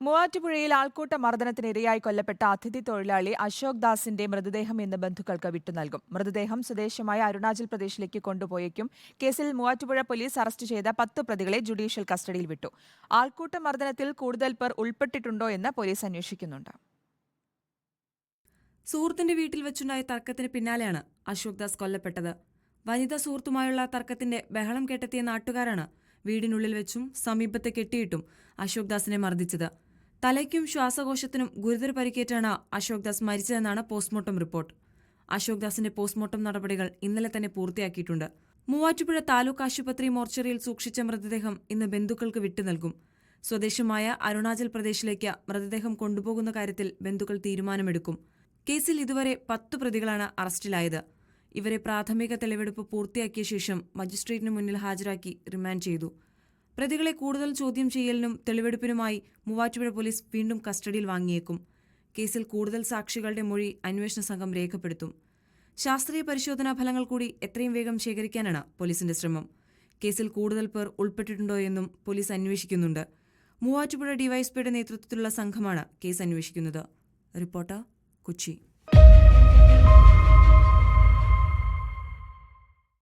മൂവാറ്റുപുഴയിൽ ആൾക്കൂട്ട മർദ്ദനത്തിനിരയായി കൊല്ലപ്പെട്ട അതിഥി തൊഴിലാളി അശോക് ദാസിന്റെ മൃതദേഹം ഇന്ന് ബന്ധുക്കൾക്ക് വിട്ടുനൽകും മൃതദേഹം സ്വദേശമായ അരുണാചൽ പ്രദേശിലേക്ക് കൊണ്ടുപോയേക്കും. കേസിൽ മൂവാറ്റുപുഴ പോലീസ് അറസ്റ്റ് ചെയ്ത പത്ത് പ്രതികളെ ജുഡീഷ്യൽ കസ്റ്റഡിയിൽ വിട്ടു. ആൾക്കൂട്ട മർദ്ദനത്തിൽ കൂടുതൽ പേർ ഉൾപ്പെട്ടിട്ടുണ്ടോ എന്ന് പോലീസ് അന്വേഷിക്കുന്നുണ്ട്. സുഹൃത്തിന്റെ വീട്ടിൽ വെച്ചുണ്ടായ തർക്കത്തിന് പിന്നാലെയാണ് അശോക് ദാസ് കൊല്ലപ്പെട്ടത്. വനിതാ സുഹൃത്തുമായുള്ള തർക്കത്തിന്റെ ബഹളം കേട്ടെത്തിയ നാട്ടുകാരാണ് വീടിനുള്ളിൽ വെച്ചും സമീപത്തെ കെട്ടിയിട്ടും അശോക് ദാസിനെ മർദ്ദിച്ചത്. തലയ്ക്കും ശ്വാസകോശത്തിനും ഗുരുതര പരിക്കേറ്റാണ് അശോക് ദാസ് മരിച്ചതെന്നാണ് പോസ്റ്റ്മോർട്ടം റിപ്പോർട്ട്. അശോക് ദാസിന്റെ പോസ്റ്റ്മോർട്ടം നടപടികൾ ഇന്നലെ തന്നെ പൂർത്തിയാക്കിയിട്ടുണ്ട്. മൂവാറ്റുപുഴ താലൂക്ക് ആശുപത്രി മോർച്ചറിയിൽ സൂക്ഷിച്ച മൃതദേഹം ഇന്ന് ബന്ധുക്കൾക്ക് വിട്ടു നൽകും. സ്വദേശമായ അരുണാചൽ പ്രദേശിലേക്ക് മൃതദേഹം കൊണ്ടുപോകുന്ന കാര്യത്തിൽ ബന്ധുക്കൾ തീരുമാനമെടുക്കും. കേസിൽ ഇതുവരെ പത്ത് പ്രതികളാണ് അറസ്റ്റിലായത്. ഇവരെ പ്രാഥമിക തെളിവെടുപ്പ് പൂർത്തിയാക്കിയ ശേഷം മജിസ്ട്രേറ്റിന് മുന്നിൽ ഹാജരാക്കി റിമാൻഡ് ചെയ്തു. പ്രതികളെ കൂടുതൽ ചോദ്യം ചെയ്യലിനും തെളിവെടുപ്പിനുമായി മൂവാറ്റുപുഴ പോലീസ് വീണ്ടും കസ്റ്റഡിയിൽ വാങ്ങിയേക്കും. കേസിൽ കൂടുതൽ സാക്ഷികളുടെ മൊഴി അന്വേഷണ സംഘം രേഖപ്പെടുത്തും. ശാസ്ത്രീയ പരിശോധനാ ഫലങ്ങൾ കൂടി എത്രയും വേഗം ശേഖരിക്കാനാണ് പോലീസിന്റെ ശ്രമം. കേസിൽ കൂടുതൽ പേർ ഉൾപ്പെട്ടിട്ടുണ്ടോയെന്നും പോലീസ് അന്വേഷിക്കുന്നുണ്ട്. മൂവാറ്റുപുഴ ഡിവൈഎസ്പിയുടെ നേതൃത്വത്തിലുള്ള സംഘമാണ് കേസ് അന്വേഷിക്കുന്നത്. റിപ്പോർട്ടർ കൊച്ചി.